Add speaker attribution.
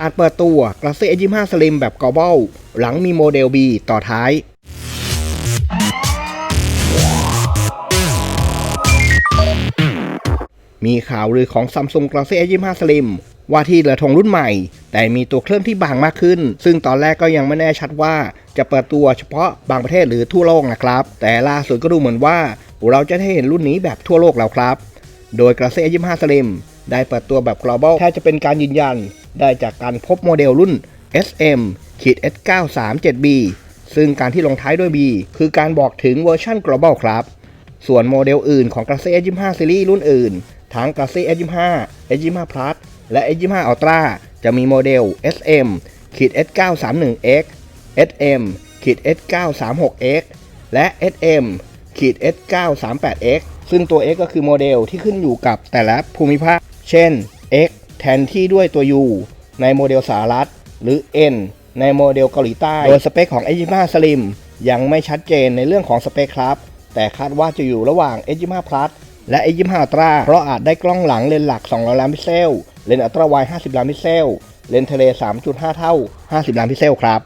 Speaker 1: อาจเปิดตัว Galaxy S25 Slim แบบ Global หลังมีโมเดล B ต่อท้าย มีข่าวลือของ Samsung Galaxy S25 Slim ว่าที่เหลือธงรุ่นใหม่ แต่มีตัวเครื่องที่บางมากขึ้น ซึ่งตอนแรกก็ยังไม่แน่ชัดว่า จะเปิดตัวเฉพาะบางประเทศหรือทั่วโลกนะครับ แต่ล่าสุดก็ดูเหมือนว่า เราจะได้เห็นรุ่นนี้แบบทั่วโลกแล้วครับ โดย Galaxy S25 Slim ได้เปิดตัวแบบ global แทบจะเป็นการยืนยัน ได้จากการพบโมเดลรุ่น SM ขีด S937B ซึ่งการที่ลงท้ายด้วย B คือการบอกถึงเวอร์ชัน global ครับ ส่วนโมเดลอื่นของ Galaxy S25 ซีรีส์รุ่นอื่น ทั้ง Galaxy S25 S25 Plus และ S25 Ultra จะมีโมเดล SM ขีด S931X SM ขีด S936X และ SM ขีด S938X ซึ่งตัว X ก็คือโมเดลที่ขึ้นอยู่กับแต่ละภูมิภาค เช่น X แทนที่ด้วยตัว U ในโมเดลสหรัฐ หรือ N ในโมเดลเกาหลีใต้ โดยสเปคของ S25 Slim ยังไม่ชัดเจนในเรื่องของสเปคครับ แต่คาดว่าจะอยู่ระหว่าง S25 Plus และ S25 Ultra เพราะอาจได้กล้องหลังเลนส์หลัก 200 ล้านพิกเซล เลนส์อัลตร้าไวด์50 ล้านพิกเซล เลนส์เทเล 3.5 เท่า 50 ล้านพิกเซลครับ